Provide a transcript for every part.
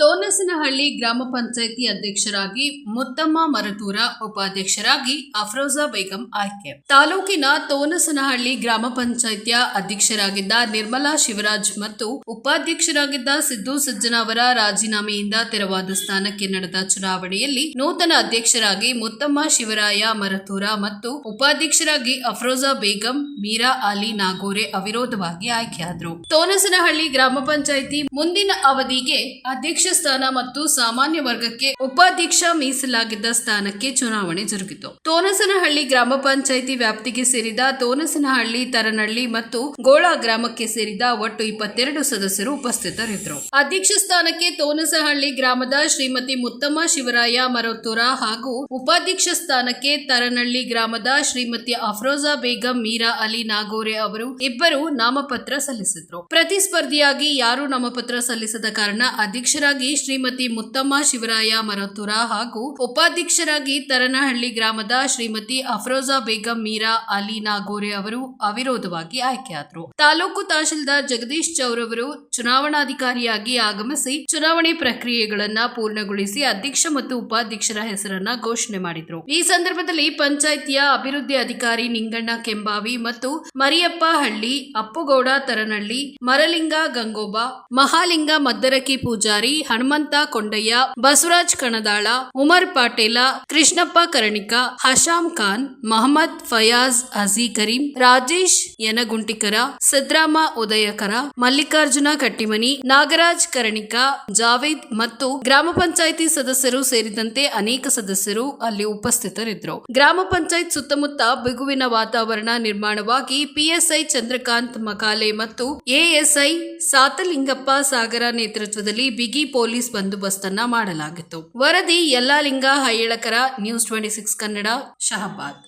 ತೋನಸನಹಳ್ಳಿ ಗ್ರಾಮ ಪಂಚಾಯಿತಿ ಅಧ್ಯಕ್ಷರಾಗಿ ಮುತ್ತಮ್ಮ ಮರತೂರ ಉಪಾಧ್ಯಕ್ಷರಾಗಿ ಅಫ್ರೋಜಾ ಬೇಗಂ ಆಯ್ಕೆ. ತಾಲೂಕಿನ ತೋನಸನಹಳ್ಳಿ ಗ್ರಾಮ ಪಂಚಾಯಿತಿಯ ಅಧ್ಯಕ್ಷರಾಗಿದ್ದ ನಿರ್ಮಲಾ ಶಿವರಾಜ್ ಮತ್ತು ಉಪಾಧ್ಯಕ್ಷರಾಗಿದ್ದ ಸಿದ್ದು ಸಜ್ಜನ ಅವರ ರಾಜೀನಾಮೆಯಿಂದ ತೆರವಾದ ಸ್ಥಾನಕ್ಕೆ ನಡೆದ ಚುನಾವಣೆಯಲ್ಲಿ ನೂತನ ಅಧ್ಯಕ್ಷರಾಗಿ ಮುತ್ತಮ್ಮ ಶಿವರಾಯ ಮರತೂರ ಮತ್ತು ಉಪಾಧ್ಯಕ್ಷರಾಗಿ ಅಫ್ರೋಜಾ ಬೇಗಂ, ಮೀರಾ ಅಲಿ ನಾಗೋರೆ ಅವಿರೋಧವಾಗಿ ಆಯ್ಕೆಯಾದರು. ತೋನಸನಹಳ್ಳಿ ಗ್ರಾಮ ಪಂಚಾಯಿತಿ ಮುಂದಿನ ಅವಧಿಗೆ ಅಧ್ಯಕ್ಷ ಸ್ಥಾನ ಮತ್ತು ಸಾಮಾನ್ಯ ವರ್ಗಕ್ಕೆ ಉಪಾಧ್ಯಕ್ಷ ಮೀಸಲಾಗಿದ್ದ ಸ್ಥಾನಕ್ಕೆ ಚುನಾವಣೆ ಜರುಗಿತು. ತೋನಸನಹಳ್ಳಿ ಗ್ರಾಮ ಪಂಚಾಯಿತಿ ವ್ಯಾಪ್ತಿಗೆ ಸೇರಿದ ತೋನಸನಹಳ್ಳಿ, ತರನಹಳ್ಳಿ ಮತ್ತು ಗೋಳ ಗ್ರಾಮಕ್ಕೆ ಸೇರಿದ ಒಟ್ಟು ಇಪ್ಪತ್ತೆರಡು ಸದಸ್ಯರು ಉಪಸ್ಥಿತರಿದ್ದರು. ಅಧ್ಯಕ್ಷ ಸ್ಥಾನಕ್ಕೆ ತೋನಸಹಳ್ಳಿ ಗ್ರಾಮದ ಶ್ರೀಮತಿ ಮುತ್ತಮ್ಮ ಶಿವರಾಯ ಮರೋತುರ ಹಾಗೂ ಉಪಾಧ್ಯಕ್ಷ ಸ್ಥಾನಕ್ಕೆ ತರನಹಳ್ಳಿ ಗ್ರಾಮದ ಶ್ರೀಮತಿ ಅಫ್ರೋಜಾ ಬೇಗಂ, ಮೀರಾ ಅಲಿ ನಾಗೋರೆ ಅವರು ಇಬ್ಬರು ನಾಮಪತ್ರ ಸಲ್ಲಿಸಿದ್ರು. ಪ್ರತಿಸ್ಪರ್ಧಿಯಾಗಿ ಯಾರು ನಾಮಪತ್ರ ಸಲ್ಲಿಸದ ಕಾರಣ ಅಧ್ಯಕ್ಷರಾಗಿ ಶ್ರೀಮತಿ ಮುತ್ತಮ್ಮ ಶಿವರಾಯ ಮರತುರ ಹಾಗೂ ಉಪಾಧ್ಯಕ್ಷರಾಗಿ ತರನಹಳ್ಳಿ ಗ್ರಾಮದ ಶ್ರೀಮತಿ ಅಫ್ರೋಜಾ ಬೇಗಂ ಮೀರಾ ಅಲಿ ನಾಗೋರೆ ಅವರು ಅವಿರೋಧವಾಗಿ ಆಯ್ಕೆಯಾದರು. ತಾಲೂಕು ತಹಶೀಲ್ದಾರ್ ಜಗದೀಶ್ ಚೌರ್ ಅವರು ಚುನಾವಣಾಧಿಕಾರಿಯಾಗಿ ಆಗಮಿಸಿ ಚುನಾವಣೆ ಪ್ರಕ್ರಿಯೆಗಳನ್ನ ಪೂರ್ಣಗೊಳಿಸಿ ಅಧ್ಯಕ್ಷ ಮತ್ತು ಉಪಾಧ್ಯಕ್ಷರ ಹೆಸರನ್ನ ಘೋಷಣೆ ಮಾಡಿದ್ರು. ಈ ಸಂದರ್ಭದಲ್ಲಿ ಪಂಚಾಯಿತಿಯ ಅಭಿವೃದ್ಧಿ ಅಧಿಕಾರಿ ನಿಂಗಣ್ಣ ಕೆಂಬಾವಿ ಮತ್ತು ಮರಿಯಪ್ಪ ಹಳ್ಳಿ, ಅಪ್ಪುಗೌಡ ತರನಹಳ್ಳಿ, ಮರಲಿಂಗ ಗಂಗೋಬಾ, ಮಹಾಲಿಂಗ ಮದ್ದರಕಿ ಪೂಜಾರಿ ಹನುಮಂತ ಕೊಂಡಯ್ಯ, ಬಸವರಾಜ್ ಕಣದಾಳ, ಉಮರ್ ಪಾಟೇಲ, ಕೃಷ್ಣಪ್ಪ ಕರ್ಣಿಕ ಹಶಾಂ ಖಾನ್, ಮಹಮ್ಮದ್ ಫಯಾಜ್ ಅಜಿ ಕರೀಂ, ರಾಜೇಶ್ ಯನಗುಂಟಿಕರ ಸಿದ್ರಾಮ ಉದಯಕರ, ಮಲ್ಲಿಕಾರ್ಜುನ ಕಟ್ಟಿಮನಿ, ನಾಗರಾಜ್ ಕರ್ಣಿಕ, ಜಾವೇದ್ ಮತ್ತು ಗ್ರಾಮ ಪಂಚಾಯಿತಿ ಸದಸ್ಯರು ಸೇರಿದಂತೆ ಅನೇಕ ಸದಸ್ಯರು ಅಲ್ಲಿ ಉಪಸ್ಥಿತರಿದ್ದರು. ಗ್ರಾಮ ಪಂಚಾಯತ್ ಸುತ್ತಮುತ್ತ ಬಿಗುವಿನ ವಾತಾವರಣ ನಿರ್ಮಾಣವಾಗಿ ಪಿಎಸ್ಐ ಚಂದ್ರಕಾಂತ್ ಮಕಾಲೆ ಮತ್ತು ಎಎಸ್ಐ ಸಾತಲಿಂಗಪ್ಪ ಸಾಗರ ನೇತೃತ್ವದಲ್ಲಿ ಬಿಗಿ ಪೊಲೀಸ್ ಬಂದೋಬಸ್ತನ್ನ ಮಾಡಲಾಗಿತ್ತು. ವರದಿ Yallalinga Haiyalakar news twenty six Kannada Shahabad.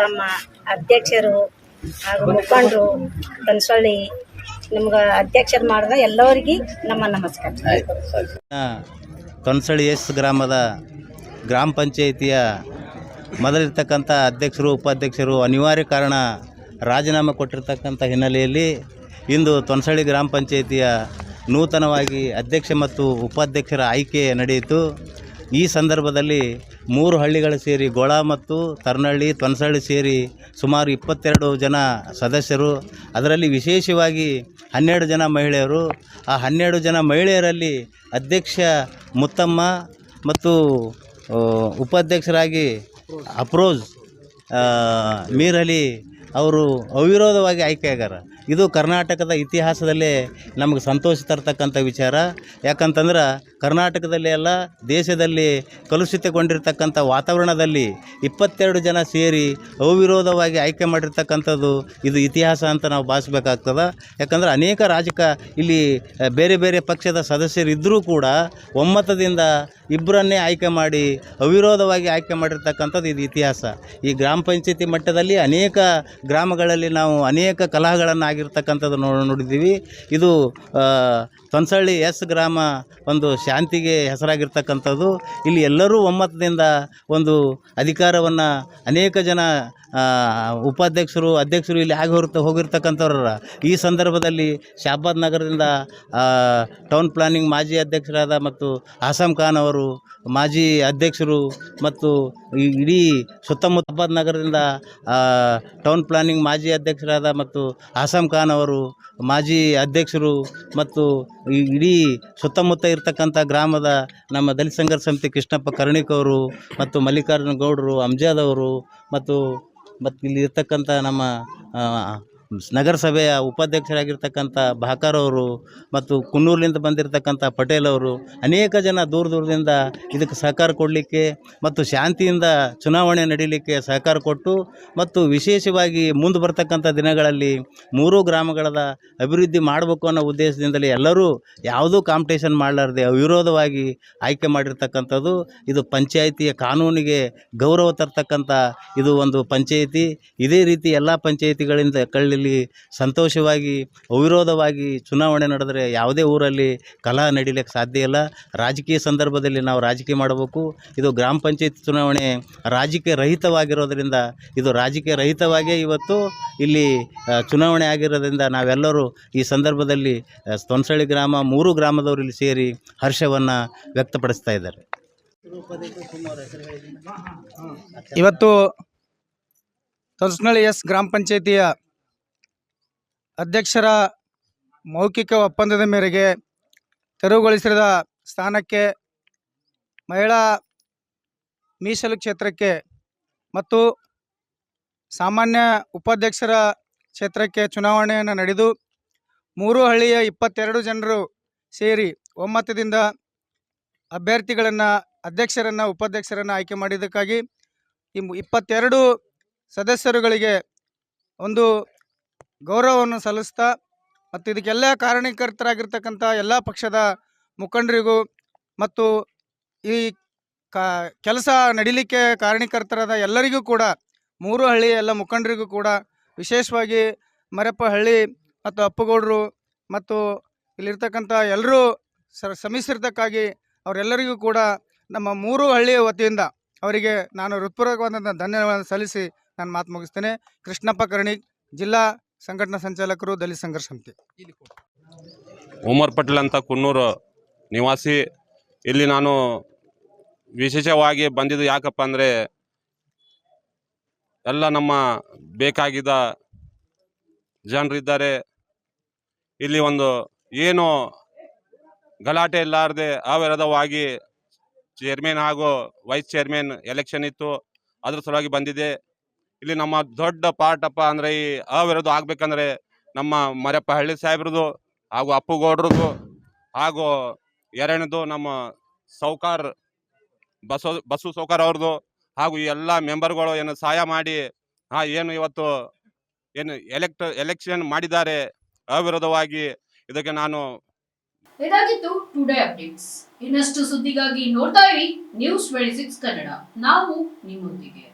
ತಮ್ಮ ಅಧ್ಯಕ್ಷರು ಹಾಗೂ ಮುಖಂಡರು ಕನ್ಸೊಳ್ಳಿ ನಿಮ್ಗೆ ಅಧ್ಯಕ್ಷರು ಮಾಡಿದ ಎಲ್ಲರಿಗೆ ನಮ್ಮ ನಮಸ್ಕಾರ. ಕನ್ಸಳ್ಳಿ ಎಸ್ ಗ್ರಾಮದ ಗ್ರಾಮ ಪಂಚಾಯಿತಿಯ ಮೊದಲಿರ್ತಕ್ಕಂಥ ಅಧ್ಯಕ್ಷರು, ಉಪಾಧ್ಯಕ್ಷರು ಅನಿವಾರ್ಯ ಕಾರಣ ರಾಜೀನಾಮೆ ಕೊಟ್ಟಿರ್ತಕ್ಕಂಥ ಹಿನ್ನೆಲೆಯಲ್ಲಿ ಇಂದು ತೊನ್ಸಳ್ಳಿ ಗ್ರಾಮ ಪಂಚಾಯಿತಿಯ ನೂತನವಾಗಿ ಅಧ್ಯಕ್ಷ ಮತ್ತು ಉಪಾಧ್ಯಕ್ಷರ ಆಯ್ಕೆ ನಡೆಯಿತು. ಈ ಸಂದರ್ಭದಲ್ಲಿ ಮೂರು ಹಳ್ಳಿಗಳು ಸೇರಿ ಗೊಳ ಮತ್ತು ತರ್ನಹಳ್ಳಿ ತೊನ್ಸಳ್ಳಿ ಸೇರಿ ಸುಮಾರು ಇಪ್ಪತ್ತೆರಡು ಜನ ಸದಸ್ಯರು. ಅದರಲ್ಲಿ ವಿಶೇಷವಾಗಿ ಹನ್ನೆರಡು ಜನ ಮಹಿಳೆಯರು. ಆ ಹನ್ನೆರಡು ಜನ ಮಹಿಳೆಯರಲ್ಲಿ ಅಧ್ಯಕ್ಷ ಮುತ್ತಮ್ಮ ಮತ್ತು ಉಪಾಧ್ಯಕ್ಷರಾಗಿ ಅಪ್ರೋಜ್ ಮೀರಲಿ ಅವರು ಅವಿರೋಧವಾಗಿ ಆಯ್ಕೆಯಾಗಾರ ಇದು ಕರ್ನಾಟಕದ ಇತಿಹಾಸದಲ್ಲೇ ನಮಗೆ ಸಂತೋಷ ತರ್ತಕ್ಕಂಥ ವಿಚಾರ. ಯಾಕಂತಂದ್ರೆ ಕರ್ನಾಟಕದಲ್ಲಿ ಎಲ್ಲ ದೇಶದಲ್ಲಿ ಕಲುಷಿತಗೊಂಡಿರ್ತಕ್ಕಂಥ ವಾತಾವರಣದಲ್ಲಿ ಇಪ್ಪತ್ತೆರಡು ಜನ ಸೇರಿ ಅವಿರೋಧವಾಗಿ ಆಯ್ಕೆ ಮಾಡಿರ್ತಕ್ಕಂಥದ್ದು ಇದು ಇತಿಹಾಸ ಅಂತ ನಾವು ಭಾವಿಸ್ಬೇಕಾಗ್ತದೆ. ಯಾಕಂದ್ರೆ ಅನೇಕ ರಾಜಕ ಇಲ್ಲಿ ಬೇರೆ ಬೇರೆ ಪಕ್ಷದ ಸದಸ್ಯರಿದ್ದರೂ ಕೂಡ ಒಮ್ಮತದಿಂದ ಇಬ್ಬರನ್ನೇ ಆಯ್ಕೆ ಮಾಡಿ ಅವಿರೋಧವಾಗಿ ಆಯ್ಕೆ ಮಾಡಿರ್ತಕ್ಕಂಥದ್ದು ಇದು ಇತಿಹಾಸ. ಈ ಗ್ರಾಮ ಪಂಚಾಯತಿ ಮಟ್ಟದಲ್ಲಿ ಅನೇಕ ಗ್ರಾಮಗಳಲ್ಲಿ ನಾವು ಅನೇಕ ಕಲಹಗಳನ್ನು ಆಗಿರ್ತಕ್ಕಂಥದ್ದು ನೋ ನೋಡಿದ್ದೀವಿ. ಇದು ತನ್ಸಳ್ಳಿ ಎಸ್ ಗ್ರಾಮ ಒಂದು ಶಾಂತಿಗೆ ಹೆಸರಾಗಿರ್ತಕ್ಕಂಥದ್ದು. ಇಲ್ಲಿ ಎಲ್ಲರೂ ಒಮ್ಮತದಿಂದ ಒಂದು ಅಧಿಕಾರವನ್ನು ಅನೇಕ ಜನ ಉಪಾಧ್ಯಕ್ಷರು, ಅಧ್ಯಕ್ಷರು ಇಲ್ಲಿ ಆಗಿ ಹೊರತು ಹೋಗಿರ್ತಕ್ಕಂಥವ್ರ. ಈ ಸಂದರ್ಭದಲ್ಲಿ ಶಾಬಾದ್ ನಗರದಿಂದ ಟೌನ್ ಪ್ಲಾನಿಂಗ್ ಮಾಜಿ ಅಧ್ಯಕ್ಷರಾದ ಮತ್ತು ಆಸಂ ಖಾನ್ ಅವರು, ಮಾಜಿ ಅಧ್ಯಕ್ಷರು ಮತ್ತು ಇಡೀ ಸುತ್ತಮುತ್ತ ನಗರದಿಂದ ಟೌನ್ ಪ್ಲಾನಿಂಗ್ ಮಾಜಿ ಅಧ್ಯಕ್ಷರಾದ ಮತ್ತು ಆಸಂ ಖಾನ್ ಅವರು, ಮಾಜಿ ಅಧ್ಯಕ್ಷರು ಮತ್ತು ಇಡೀ ಸುತ್ತಮುತ್ತ ಇರತಕ್ಕಂಥ ಗ್ರಾಮದ ನಮ್ಮ ದಲಿತ ಸಂಘರ್ಷ ಸಮಿತಿ ಕೃಷ್ಣಪ್ಪ ಕರ್ಣಿಕ್ ಅವರು ಮತ್ತು ಮಲ್ಲಿಕಾರ್ಜುನ ಗೌಡರು, ಅಮ್ಜಾದ್ ಅವರು ಮತ್ತು ಮತ್ತು ಇಲ್ಲಿ ಇರ್ತಕ್ಕಂಥ ನಮ್ಮ ನಗರಸಭೆಯ ಉಪಾಧ್ಯಕ್ಷರಾಗಿರ್ತಕ್ಕಂಥ ಭಾಕರ್ ಅವರು ಮತ್ತು ಕುನ್ನೂರಿನಿಂದ ಬಂದಿರತಕ್ಕಂಥ ಪಟೇಲ್ ಅವರು ಅನೇಕ ಜನ ದೂರ ದೂರದಿಂದ ಇದಕ್ಕೆ ಸಹಕಾರ ಕೊಡಲಿಕ್ಕೆ ಮತ್ತು ಶಾಂತಿಯಿಂದ ಚುನಾವಣೆ ನಡೀಲಿಕ್ಕೆ ಸಹಕಾರ ಕೊಟ್ಟು ಮತ್ತು ವಿಶೇಷವಾಗಿ ಮುಂದೆ ಬರ್ತಕ್ಕಂಥ ದಿನಗಳಲ್ಲಿ ಮೂರು ಗ್ರಾಮಗಳದ ಅಭಿವೃದ್ಧಿ ಮಾಡಬೇಕು ಅನ್ನೋ ಉದ್ದೇಶದಿಂದಲೇ ಎಲ್ಲರೂ ಯಾವುದೂ ಕಾಂಪಿಟೇಷನ್ ಮಾಡಲಾರ್ದೆ ಅವಿರೋಧವಾಗಿ ಆಯ್ಕೆ ಮಾಡಿರ್ತಕ್ಕಂಥದ್ದು. ಇದು ಪಂಚಾಯಿತಿಯ ಕಾನೂನಿಗೆ ಗೌರವ ತರ್ತಕ್ಕಂಥ ಇದು ಒಂದು ಪಂಚಾಯಿತಿ. ಇದೇ ರೀತಿ ಎಲ್ಲ ಪಂಚಾಯಿತಿಗಳಿಂದ ಕಳ್ಳಲ್ಲಿ ಸಂತೋಷವಾಗಿ, ಅವಿರೋಧವಾಗಿ ಚುನಾವಣೆ ನಡೆದರೆ ಯಾವುದೇ ಊರಲ್ಲಿ ಕಲಹ ನಡೀಲಿಕ್ಕೆ ಸಾಧ್ಯ ಇಲ್ಲ. ರಾಜಕೀಯ ಸಂದರ್ಭದಲ್ಲಿ ನಾವು ರಾಜಕೀಯ ಮಾಡಬೇಕು. ಇದು ಗ್ರಾಮ ಪಂಚಾಯತ್ ಚುನಾವಣೆ ರಾಜಕೀಯ ರಹಿತವಾಗಿರೋದರಿಂದ, ಇದು ರಾಜಕೀಯ ರಹಿತವಾಗಿಯೇ ಇವತ್ತು ಇಲ್ಲಿ ಚುನಾವಣೆ ಆಗಿರೋದ್ರಿಂದ ನಾವೆಲ್ಲರೂ ಈ ಸಂದರ್ಭದಲ್ಲಿ ತೊನ್ಸಳ್ಳಿ ಗ್ರಾಮ, ಮೂರು ಗ್ರಾಮದವರು ಇಲ್ಲಿ ಸೇರಿ ಹರ್ಷವನ್ನು ವ್ಯಕ್ತಪಡಿಸ್ತಾ ಇದ್ದಾರೆ. ಇವತ್ತು ತೊನ್ಸನಳ್ಳಿ ಎಸ್ ಗ್ರಾಮ ಪಂಚಾಯಿತಿಯ ಅಧ್ಯಕ್ಷರ ಮೌಖಿಕ ಒಪ್ಪಂದದ ಮೇರೆಗೆ ತೆರವುಗೊಳಿಸಿದ ಸ್ಥಾನಕ್ಕೆ ಮಹಿಳಾ ಮೀಸಲು ಕ್ಷೇತ್ರಕ್ಕೆ ಮತ್ತು ಸಾಮಾನ್ಯ ಉಪಾಧ್ಯಕ್ಷರ ಕ್ಷೇತ್ರಕ್ಕೆ ಚುನಾವಣೆಯನ್ನು ನಡೆದು ಮೂರು ಹಳ್ಳಿಯ ಇಪ್ಪತ್ತೆರಡು ಜನರು ಸೇರಿ ಒಮ್ಮತದಿಂದ ಅಭ್ಯರ್ಥಿಗಳನ್ನು, ಅಧ್ಯಕ್ಷರನ್ನು, ಉಪಾಧ್ಯಕ್ಷರನ್ನು ಆಯ್ಕೆ ಮಾಡಿದ್ದಕ್ಕಾಗಿ ಈ ಇಪ್ಪತ್ತೆರಡು ಸದಸ್ಯರುಗಳಿಗೆ ಒಂದು ಗೌರವವನ್ನು ಸಲ್ಲಿಸ್ತಾ ಮತ್ತು ಇದಕ್ಕೆಲ್ಲ ಕಾರಣೀಕರ್ತರಾಗಿರ್ತಕ್ಕಂಥ ಎಲ್ಲ ಪಕ್ಷದ ಮುಖಂಡರಿಗೂ ಮತ್ತು ಈ ಕಾ ಕೆಲಸ ನಡೀಲಿಕ್ಕೆ ಕಾರಣೀಕರ್ತರಾದ ಎಲ್ಲರಿಗೂ ಕೂಡ ಮೂರು ಹಳ್ಳಿ ಎಲ್ಲ ಮುಖಂಡರಿಗೂ ಕೂಡ ವಿಶೇಷವಾಗಿ ಮರಪ್ಪ ಹಳ್ಳಿ ಮತ್ತು ಅಪ್ಪಗೌಡರು ಮತ್ತು ಇಲ್ಲಿರ್ತಕ್ಕಂಥ ಎಲ್ಲರೂ ಸ ಶ್ರಮಿಸಿರ್ತಕ್ಕಾಗಿ ಅವರೆಲ್ಲರಿಗೂ ಕೂಡ ನಮ್ಮ ಮೂರು ಹಳ್ಳಿಯ ವತಿಯಿಂದ ಅವರಿಗೆ ನಾನು ಹೃತ್ಪೂರ್ವಕವಾದಂಥ ಧನ್ಯವಾದ ಸಲ್ಲಿಸಿ ನಾನು ಮಾತು ಮುಗಿಸ್ತೇನೆ. ಕೃಷ್ಣಪ್ಪ ಕರ್ಣಿಕ್ ಜಿಲ್ಲಾ ಸಂಘಟನಾ ಸಂಚಾಲಕರು, ದಲಿತ ಸಂಘರ್ಷ ಸಮಿತಿ. ಉಮರ್ ಪಟೇಲ್ ಅಂತ ಕುನ್ನೂರು ನಿವಾಸಿ. ಇಲ್ಲಿ ನಾನು ವಿಶೇಷವಾಗಿ ಬಂದಿದ್ದು ಯಾಕಪ್ಪ ಅಂದರೆ ಎಲ್ಲ ನಮ್ಮ ಬೇಕಾಗಿದ್ದ ಜನರಿದ್ದಾರೆ ಇಲ್ಲಿ ಒಂದು ಏನು ಗಲಾಟೆ ಇಲ್ಲಾರದೆ ಅವಿರೋಧವಾಗಿ ಚೇರ್ಮನ್ ಹಾಗೂ ವೈಸ್ ಚೇರ್ಮನ್ ಎಲೆಕ್ಷನ್ ಇತ್ತು. ಅದ್ರ ಸಲುವಾಗಿ ಬಂದಿದೆ. ಇಲ್ಲಿ ನಮ್ಮ ದೊಡ್ಡ ಪಾಠಪ್ಪ ಅಂದ್ರೆ ಈ ಅವಿರೋಧ ಆಗ್ಬೇಕಂದ್ರೆ ನಮ್ಮ ಮರಪ್ಪ ಹಳ್ಳಿ ಸಾಹೇಬ್ರದು ಹಾಗೂ ಅಪ್ಪುಗೌಡ್ರದು ಹಾಗೂ ಎರಡನೇದು ನಮ್ಮ ಸೌಕಾರ್ ಬಸವ, ಬಸು ಸೌಕಾರ್ ಅವ್ರದ್ದು ಹಾಗೂ ಈ ಎಲ್ಲ ಮೆಂಬರ್ಗಳು ಏನು ಸಹಾಯ ಮಾಡಿ, ಹಾ, ಏನು ಇವತ್ತು ಏನು ಎಲೆಕ್ಟ್, ಎಲೆಕ್ಷನ್ ಮಾಡಿದ್ದಾರೆ ಅವಿರೋಧವಾಗಿ, ಇದಕ್ಕೆ ನಾನು ಇದಾಗಿತ್ತು ಟುಡೇ ಅಪ್ಡೇಟ್ಸ್ ಇನ್ನಷ್ಟು ಸುದ್ದಿಗಾಗಿ ನೋಡ್ತಾ ಇರಿ ನ್ಯೂಸ್ ಟ್ವೆಂಟಿ ಸಿಕ್ಸ್ ಕನ್ನಡ ನಾವು ನಿಮ್ಮೊಂದಿಗೆ.